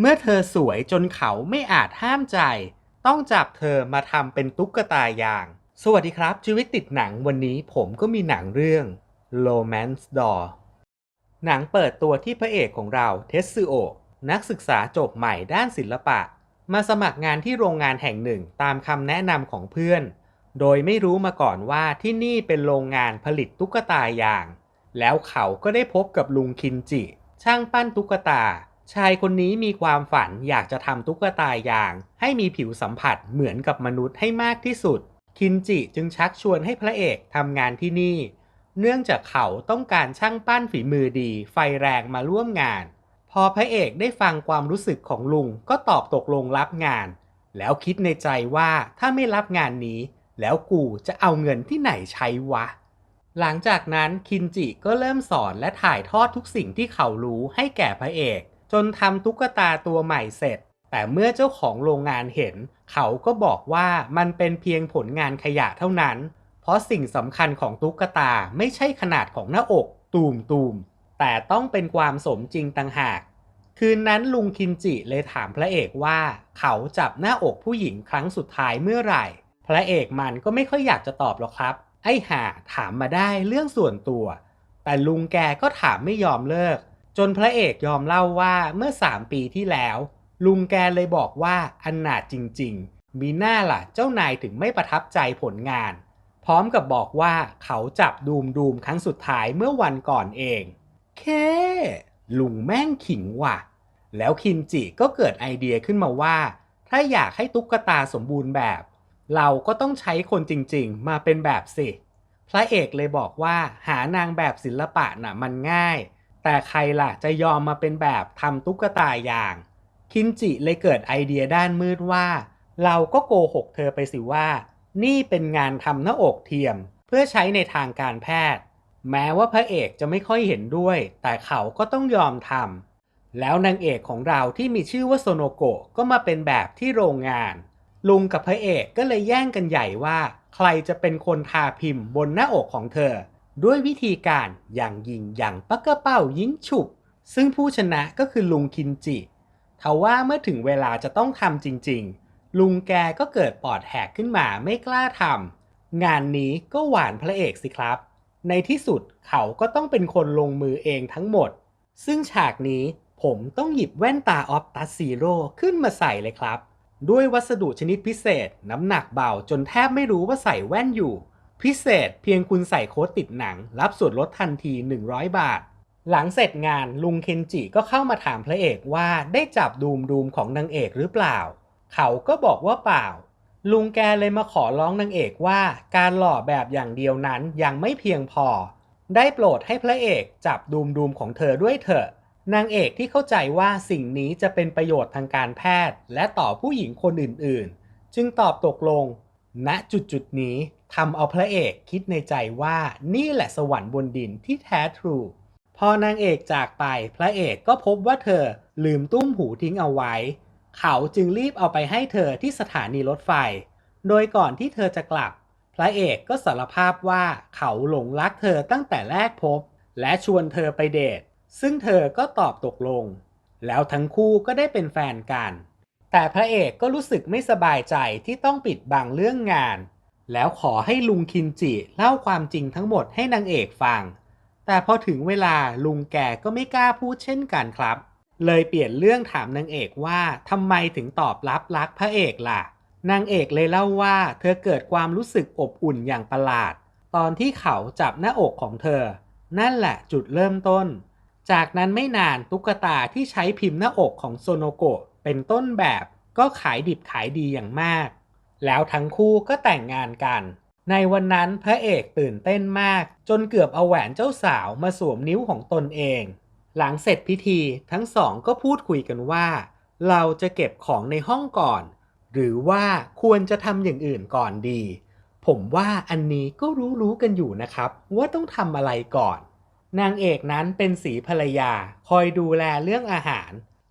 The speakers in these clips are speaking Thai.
เมื่อเธอสวยจนเขาไม่อาจห้ามใจ ต้องจับเธอมาทำเป็นตุ๊กตายาง สวัสดีครับ ชีวิตติดหนังวันนี้ผมก็มีหนังเรื่อง Romance Door หนังเปิดตัวที่พระเอกของเราเทสซึโอะนักศึกษาจบใหม่ด้านศิลปะ มาสมัครงานที่โรงงานแห่งหนึ่งตามคำแนะนำของเพื่อน โดยไม่รู้มาก่อนว่าที่นี่เป็นโรงงานผลิตตุ๊กตายาง แล้วเขาก็ได้พบกับลุงคินจิ ช่างปั้นตุ๊กตา ชายคนนี้มีความฝันอยากจะทำตุ๊กตายาง ให้มีผิวสัมผัสเหมือนกับมนุษย์ให้มากที่สุด คินจิจึงชักชวนให้พระเอกทำงานที่นี่ เนื่องจากเขาต้องการช่างปั้นฝีมือดี ไฟแรงมาร่วมงาน พอพระเอกได้ฟังความรู้สึกของลุงก็ตอบตกลงรับงาน แล้วคิดในใจว่าถ้าไม่รับงานนี้ แล้วกูจะเอาเงินที่ไหนใช้วะหลังจากนั้นคินจิก็เริ่มสอนและถ่ายทอดทุกสิ่งที่เขารู้ให้แก่พระเอก จนทำตุ๊กตาตัวใหม่เสร็จ แต่เมื่อเจ้าของโรงงานเห็น เขาก็บอกว่ามันเป็นเพียงผลงานขยะเท่านั้น เพราะสิ่งสำคัญของตุ๊กตาไม่ใช่ขนาดของหน้าอกตูมตูมๆแต่ต้องเป็นความสมจริงต่างหาก คืนนั้นลุงคินจิเลยถามพระเอกว่า เขาจับหน้าอกผู้หญิงครั้งสุดท้ายเมื่อไหร่ พระเอกมันก็ไม่ค่อยอยากจะตอบหรอกครับ ไอ้ห่าถามมาได้เรื่องส่วนตัว แต่ลุงแกก็ถามไม่ยอมเลิก จนพระเอกยอมเล่าว่าเมื่อ 3 ปีที่แล้ว ลุงแกเลยบอกว่าอันนาจจริง ๆ มีหน้าล่ะเจ้านายถึงไม่ประทับใจผลงาน พร้อมกับบอกว่าเขาจับดูมดูมครั้งสุดท้ายเมื่อวันก่อนเอง เค ลุงแม่งขิงว่ะ แล้วคินจิก็เกิดไอเดียขึ้นมาว่า ถ้าอยากให้ตุ๊กตาสมบูรณ์แบบ เราก็ต้องใช้คนจริง ๆ มาเป็นแบบสิ พระเอกเลยบอกว่าหานางแบบศิลปะน่ะมันง่าย แต่ใครล่ะจะยอมมาเป็นแบบทำตุ๊กตาอย่าง คินจิเลยเกิดไอเดียด้านมืดว่า เราก็โกหกเธอไปสิว่า นี่เป็นงานทำหน้าอกเทียม เพื่อใช้ในทางการแพทย์ แม้ว่าพระเอกจะไม่ค่อยเห็นด้วย แต่เขาก็ต้องยอมทำแล้วนางเอกของเราที่มีชื่อว่าโซโนโกะก็มาเป็นแบบที่โรงงาน ลุงกับพระเอกก็เลยแย่งกันใหญ่ว่า ใครจะเป็นคนทาพิมพ์บนหน้าอกของเธอ ด้วยวิธีการอย่างยิงอย่างปักกระเป้ายิงฉุบ ซึ่งผู้ชนะก็คือลุงคินจิทว่าเมื่อถึงเวลาจะต้องทำจริงๆ ลุงแกก็เกิดปอดแหกขึ้นมาไม่กล้าทำงานนี้ก็หวานพระเอกสิครับ ในที่สุดเขาก็ต้องเป็นคนลงมือเองทั้งหมด ซึ่งฉากนี้ผมต้องหยิบแว่นตาออฟตัสซีโร่ขึ้นมาใส่เลยครับ ด้วยวัสดุชนิดพิเศษน้ำหนักเบาจนแทบไม่รู้ว่าใส่แว่นอยู่ พิเศษเพียงคุณใส่โค้ดติดหนัง รับส่วนลดทันที 100 บาท หลังเสร็จงานลุงเคนจิก็เข้ามาถามพระเอกว่าได้จับดูมดูมของนางเอกหรือเปล่า เขาก็บอกว่าเปล่า ลุงแกเลยมาขอร้องนางเอกว่าการหล่อแบบอย่างเดียวนั้นยังไม่เพียงพอ ได้โปรดให้พระเอกจับดูมดูมของเธอด้วยเถอะนางเอกที่เข้าใจว่าสิ่งนี้จะเป็นประโยชน์ทางการแพทย์ และต่อผู้หญิงคนอื่นๆ จึงตอบตกลง ณจุดจุดนี้ ทำเอาพระเอกคิดในใจว่านี่แหละสวรรค์บนดินที่แท้ทรู พอนางเอกจากไปพระเอกก็พบว่าเธอลืมตุ้มหูทิ้งเอาไว้ เขาจึงรีบเอาไปให้เธอที่สถานีรถไฟ โดยก่อนที่เธอจะกลับ พระเอกก็สารภาพว่าเขาหลงรักเธอตั้งแต่แรกพบ และชวนเธอไปเดท ซึ่งเธอก็ตอบตกลง แล้วทั้งคู่ก็ได้เป็นแฟนกัน แต่พระเอกก็รู้สึกไม่สบายใจที่ต้องปิดบังเรื่องงาน แล้วขอให้ลุงคินจิเล่าความจริงทั้งหมดให้นางเอกฟัง แต่พอถึงเวลาลุงแกก็ไม่กล้าพูดเช่นกันครับ เลยเปลี่ยนเรื่องถามนางเอกว่าทำไมถึงตอบรับรักพระเอกล่ะ นางเอกเลยเล่าว่าเธอเกิดความรู้สึกอบอุ่นอย่างประหลาด ตอนที่เขาจับหน้าอกของเธอ นั่นแหละจุดเริ่มต้น จากนั้นไม่นานตุ๊กตาที่ใช้พิมพ์หน้าอกของโซโนโกะเป็นต้นแบบก็ขายดิบขายดีอย่างมาก แล้วทั้งคู่ก็แต่งงานกัน ในวันนั้นพระเอกตื่นเต้นมาก จนเกือบเอาแหวนเจ้าสาวมาสวมนิ้วของตนเอง หลังเสร็จพิธีทั้งสองก็พูดคุยกันว่า เราจะเก็บของในห้องก่อน หรือว่าควรจะทำอย่างอื่นก่อนดี ผมว่าอันนี้ก็รู้ๆกันอยู่นะครับ ว่าต้องทำอะไรก่อน นางเอกนั้นเป็นสีภรรยาคอยดูแลเรื่องอาหาร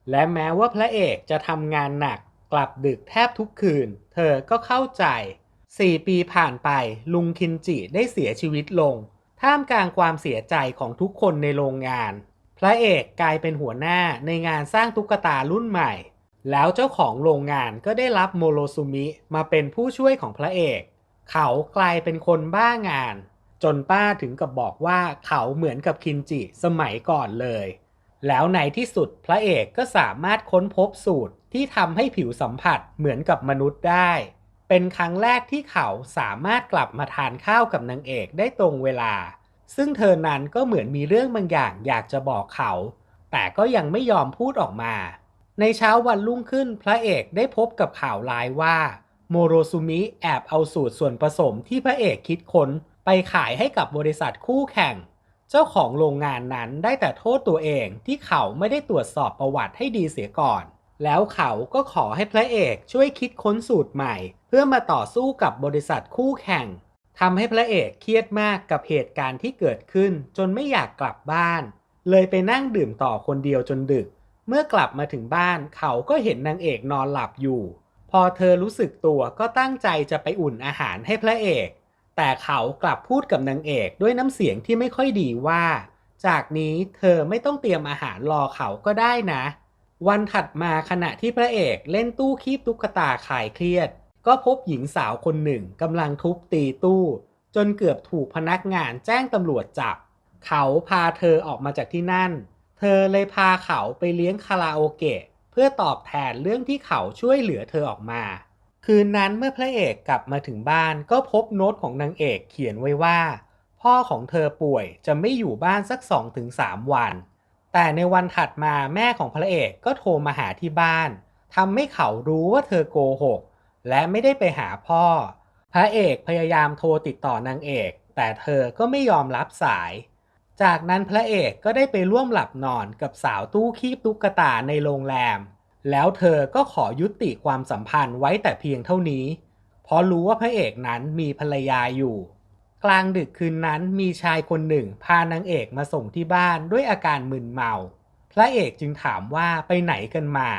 และแม้ว่าพระเอกจะทำงานหนักกลับดึกแทบทุกคืน เธอก็เข้าใจสี่ปีผ่านไปลุงคินจิได้เสียชีวิตลง ท่ามกลางความเสียใจของทุกคนในโรงงาน พระเอกกลายเป็นหัวหน้าในงานสร้างตุ๊กตารุ่นใหม่ แล้วเจ้าของโรงงานก็ได้รับโมโรซุมิมาเป็นผู้ช่วยของพระเอก เขากลายเป็นคนบ้างาน จนป้าถึงกับบอกว่าเขาเหมือนกับคินจิสมัยก่อนเลยแล้วในที่สุดพระเอกก็สามารถค้นพบสูตร ที่ทำให้ผิวสัมผัสเหมือนกับมนุษย์ได้ เป็นครั้งแรกที่เขาสามารถกลับมาทานข้าวกับนางเอกได้ตรงเวลา ซึ่งเธอนั้นก็เหมือนมีเรื่องบางอย่างอยากจะบอกเขา แต่ก็ยังไม่ยอมพูดออกมา ในเช้าวันรุ่งขึ้นพระเอกได้พบกับข่าวร้ายว่าโมโรซุมิแอบเอาสูตรส่วนผสมที่พระเอกคิดค้นไปขายให้กับบริษัทคู่แข่ง เจ้าของโรงงานนั้นได้แต่โทษตัวเองที่เขาไม่ได้ตรวจสอบประวัติให้ดีเสียก่อน แล้วเขาก็ขอให้พระเอกช่วยคิดค้นสูตรใหม่ เพื่อมาต่อสู้กับบริษัทคู่แข่งทำให้พระเอกเครียดมากกับเหตุการณ์ที่เกิดขึ้น จนไม่อยากกลับบ้าน เลยไปนั่งดื่มต่อคนเดียวจนดึก เมื่อกลับมาถึงบ้านเขาก็เห็นนางเอกนอนหลับอยู่ พอเธอรู้สึกตัวก็ตั้งใจจะไปอุ่นอาหารให้พระเอก แต่เขากลับพูดกับนางเอกด้วยน้ำเสียงที่ไม่ค่อยดีว่า จากนี้เธอไม่ต้องเตรียมอาหารรอเขาก็ได้นะ วันถัดมาขณะที่พระเอกเล่นตู้คีบตุ๊กตาคลายเครียด ก็พบหญิงสาวคนหนึ่งกำลังทุบตีตู้ จนเกือบถูกพนักงานแจ้งตำรวจจับ เขาพาเธอออกมาจากที่นั่น เธอเลยพาเขาไปเลี้ยงคาราโอเกะ เพื่อตอบแทนเรื่องที่เขาช่วยเหลือเธอออกมา คืนนั้นเมื่อพระเอกกลับมาถึงบ้านก็พบโน้ตของนางเอกเขียนไว้ว่า พ่อของเธอป่วยจะไม่อยู่บ้านสัก 2-3 วัน แต่ในวันถัดมาแม่ของพระเอกก็โทรมาหาที่บ้านทำให้เขารู้ว่าเธอโกหก และไม่ได้ไปหาพ่อ พระเอกพยายามโทรติดต่อนางเอก แต่เธอก็ไม่ยอมรับสาย จากนั้นพระเอกก็ได้ไปร่วมหลับนอนกับสาวตู้คีบตุ๊กตาในโรงแรม แล้วเธอก็ขอยุติความสัมพันธ์ไว้แต่เพียงเท่านี้ เพราะรู้ว่าพระเอกนั้นมีภรรยาอยู่ กลางดึกคืนนั้นมีชายคนหนึ่ง พานางเอกมาส่งที่บ้านด้วยอาการมึนเมา พระเอกจึงถามว่าไปไหนกันมา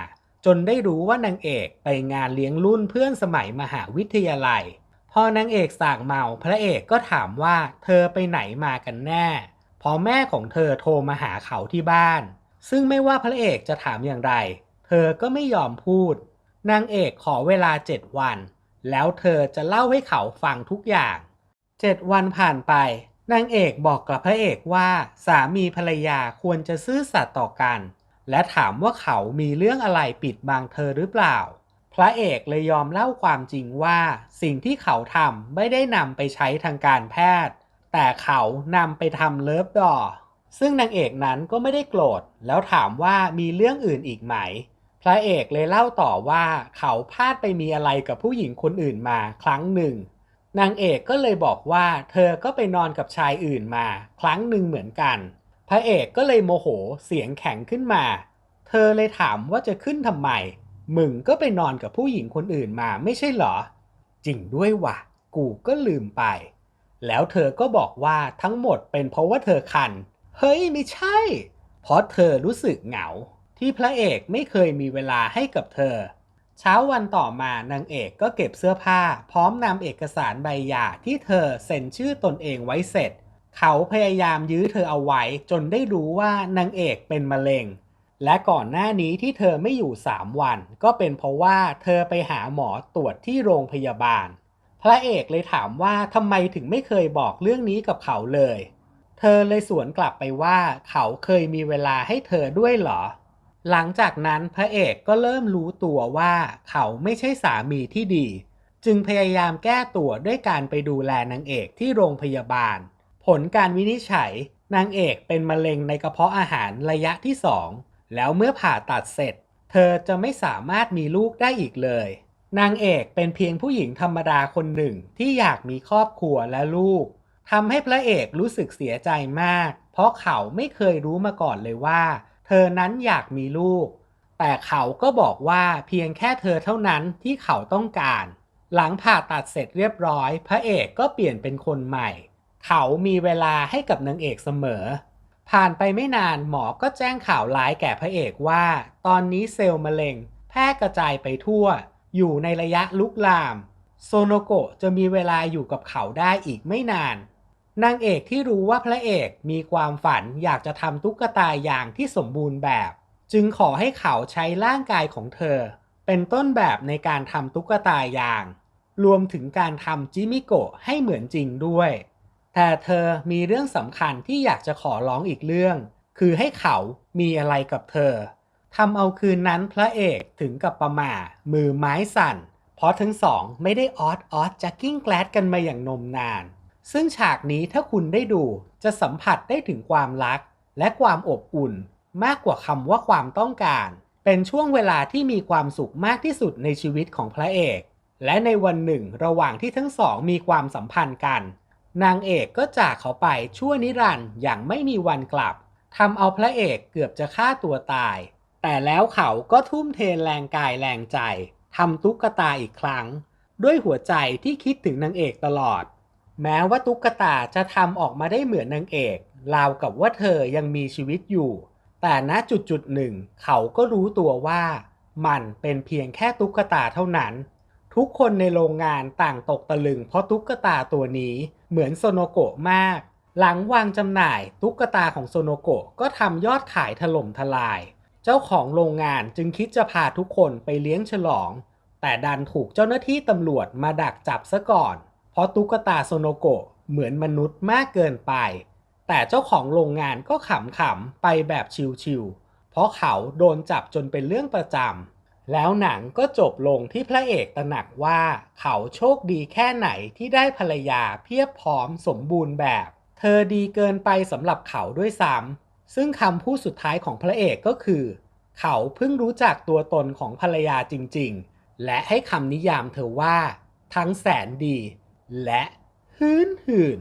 จนได้รู้ว่านางเอกไปงานเลี้ยงรุ่นเพื่อนสมัยมหาวิทยาลัย พอนางเอกสั่งเมา พระเอกก็ถามว่าเธอไปไหนมากันแน่ พอแม่ของเธอโทรมาหาเขาที่บ้าน ซึ่งไม่ว่าพระเอกจะถามอย่างไร เธอก็ไม่ยอมพูด นางเอกขอเวลาเจ็ดวัน แล้วเธอจะเล่าให้เขาฟังทุกอย่าง เจ็ดวันผ่านไปนางเอกบอกกับพระเอกว่าสามีภรรยาควรจะซื่อสัตย์ต่อกัน และถามว่าเขามีเรื่องอะไรปิดบังเธอหรือเปล่า พระเอกเลยยอมเล่าความจริงว่าสิ่งที่เขาทำไม่ได้นำไปใช้ทางการแพทย์ แต่เขานำไปทำเลิฟดอ ซึ่งนางเอกนั้นก็ไม่ได้โกรธ แล้วถามว่ามีเรื่องอื่นอีกไหม พระเอกเลยเล่าต่อว่าเขาพลาดไปมีอะไรกับผู้หญิงคนอื่นมาครั้งหนึ่ง นางเอกก็เลยบอกว่าเธอก็ไปนอนกับชายอื่นมา ครั้งหนึ่งเหมือนกัน พระเอกก็เลยโมโหเสียงแข็งขึ้นมา เธอเลยถามว่าจะขึ้นทำไม มึงก็ไปนอนกับผู้หญิงคนอื่นมาไม่ใช่เหรอ จริงด้วยวะกูก็ลืมไป แล้วเธอก็บอกว่าทั้งหมดเป็นเพราะว่าเธอคัน เฮ้ยไม่ใช่ เพราะเธอรู้สึกเหงา ที่พระเอกไม่เคยมีเวลาให้กับเธอ เช้าวันต่อมานางเอกก็เก็บเสื้อผ้า พร้อมนำเอกสารใบหย่าที่เธอเซ็นชื่อตนเองไว้เสร็จ เขาพยายามยื้อเธอเอาไว้จนได้รู้ว่านางเอกเป็นมะเร็ง และก่อนหน้านี้ที่เธอไม่อยู่ 3 วัน ก็เป็นเพราะว่าเธอไปหาหมอตรวจที่โรงพยาบาล พระเอกเลยถามว่าทำไมถึงไม่เคยบอกเรื่องนี้กับเขาเลย เธอเลยสวนกลับไปว่าเขาเคยมีเวลาให้เธอด้วยเหรอ หลังจากนั้นพระเอกก็เริ่มรู้ตัวว่าเขาไม่ใช่สามีที่ดี จึงพยายามแก้ตัวด้วยการไปดูแลนางเอกที่โรงพยาบาล ผลการวินิจฉัยนางเอกเป็นมะเร็งในกระเพาะอาหารระยะที่สองแล้วเมื่อผ่าตัดเสร็จ เธอจะไม่สามารถมีลูกได้อีกเลย นางเอกเป็นเพียงผู้หญิงธรรมดาคนหนึ่งที่อยากมีครอบครัวและลูกทำให้พระเอกรู้สึกเสียใจมาก เพราะเขาไม่เคยรู้มาก่อนเลยว่า เธอนั้นอยากมีลูก แต่เขาก็บอกว่าเพียงแค่เธอเท่านั้นที่เขาต้องการ หลังผ่าตัดเสร็จเรียบร้อย พระเอกก็เปลี่ยนเป็นคนใหม่ เขามีเวลาให้กับนางเอกเสมอ ผ่านไปไม่นานหมอก็แจ้งข่าวร้ายแก่พระเอกว่า ตอนนี้เซลล์มะเร็ง แพร่กระจายไปทั่ว อยู่ในระยะลุกลาม โซโนโกะจะมีเวลาอยู่กับเขาได้อีกไม่นาน นางเอกที่รู้ว่าพระเอกมีความฝันอยากจะทำตุ๊กตาอย่างที่สมบูรณ์แบบ จึงขอให้เขาใช้ร่างกายของเธอ เป็นต้นแบบในการทำตุ๊กตาอย่าง รวมถึงการทำจิมิโกะให้เหมือนจริงด้วย แต่เธอมีเรื่องสำคัญที่อยากจะขอร้องอีกเรื่อง คือให้เขามีอะไรกับเธอทำเอาคืนนั้นพระเอกถึงกับประหม่ามือไม้สั่น เพราะทั้งสองไม่ได้ออดออดจักกิ้งแกลดกันมาอย่างนมนาน ซึ่งฉากนี้ถ้าคุณได้ดูจะสัมผัสได้ถึงความรัก และความอบอุ่น มากกว่าคำว่าความต้องการ เป็นช่วงเวลาที่มีความสุขมากที่สุดในชีวิตของพระเอก และในวันหนึ่งระหว่างที่ทั้งสองมีความสัมพันธ์กัน นางเอกก็จากเขาไปชั่วนิรันดร์อย่างไม่มีวันกลับทำเอาพระเอกเกือบจะฆ่าตัวตาย แต่แล้วเขาก็ทุ่มเทแรงกายแรงใจทำตุ๊กตาอีกครั้ง ด้วยหัวใจที่คิดถึงนางเอกตลอด แม้ว่าตุ๊กตาจะทำออกมาได้เหมือนนางเอกราวกับว่าเธอยังมีชีวิตอยู่ แต่ณจุดจุดหนึ่ง เขาก็รู้ตัวว่า มันเป็นเพียงแค่ตุ๊กตาเท่านั้น ทุกคนในโรงงานต่างตกตะลึงเพราะตุ๊กตาตัวนี้เหมือนโซโนโกะมาก หลังวางจำหน่ายตุ๊กตาของโซโนโกะก็ทำยอดขายถล่มทลาย เจ้าของโรงงานจึงคิดจะพาทุกคนไปเลี้ยงฉลอง แต่ดันถูกเจ้าหน้าที่ตำรวจมาดักจับซะก่อน เพราะตุ๊กตาโซโนโกะเหมือนมนุษย์มากเกินไป แต่เจ้าของโรงงานก็ขำๆไปแบบชิวๆเพราะเขาโดนจับจนเป็นเรื่องประจำ แล้วหนังก็จบลงที่พระเอกตระหนักว่าเขาโชคดีแค่ไหนที่ได้ภรรยาเพียบพร้อมสมบูรณ์แบบ เธอดีเกินไปสำหรับเขาด้วยซ้ำ ซึ่งคำพูดสุดท้ายของพระเอกก็คือ เขาเพิ่งรู้จักตัวตนของภรรยาจริงๆ และให้คำนิยามเธอว่า ทั้งแสนดี และหืนหืน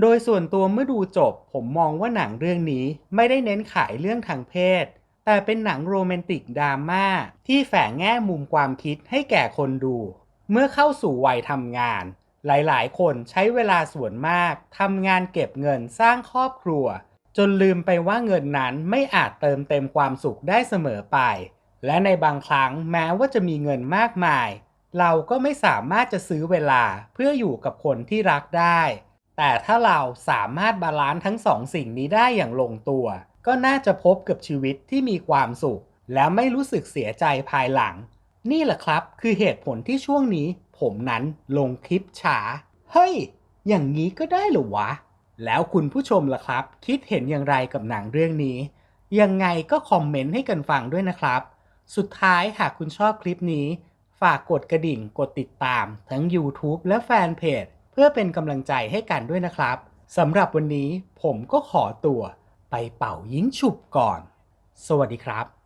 โดยส่วนตัวเมื่อดูจบ ผมมองว่าหนังเรื่องนี้ไม่ได้เน้นขายเรื่องทางเพศ แต่เป็นหนังโรแมนติกดราม่าที่แฝงแง่มุมความคิดให้แก่คนดู เมื่อเข้าสู่วัยทำงาน หลายๆ คนใช้เวลาส่วนมากทำงานเก็บเงินสร้างครอบครัว จนลืมไปว่าเงินนั้นไม่อาจเติมเต็มความสุขได้เสมอไป และในบางครั้งแม้ว่าจะมีเงินมากมาย เราก็ไม่สามารถจะซื้อเวลาเพื่ออยู่กับคนที่รักได้ แต่ถ้าเราสามารถบาลานซ์ทั้งสองสิ่งนี้ได้อย่างลงตัว ก็น่าจะพบกับชีวิตที่มีความสุข และไม่รู้สึกเสียใจภายหลัง นี่แหละครับคือเหตุผลที่ช่วงนี้ ผมนั้นลงคลิปช้า เฮ้ย อย่างนี้ก็ได้หรอวะ แล้วคุณผู้ชมล่ะครับ คิดเห็นอย่างไรกับหนังเรื่องนี้ ยังไงก็คอมเมนต์ให้กันฟังด้วยนะครับ สุดท้ายหากคุณชอบคลิปนี้ ฝากกดกระดิ่งกดติดตาม ทั้ง YouTube และแฟนเพจ เพื่อเป็นกำลังใจให้กันด้วยนะครับสำหรับวันนี้ผมก็ขอตัวไปเป่ายิงฉุบก่อน สวัสดีครับ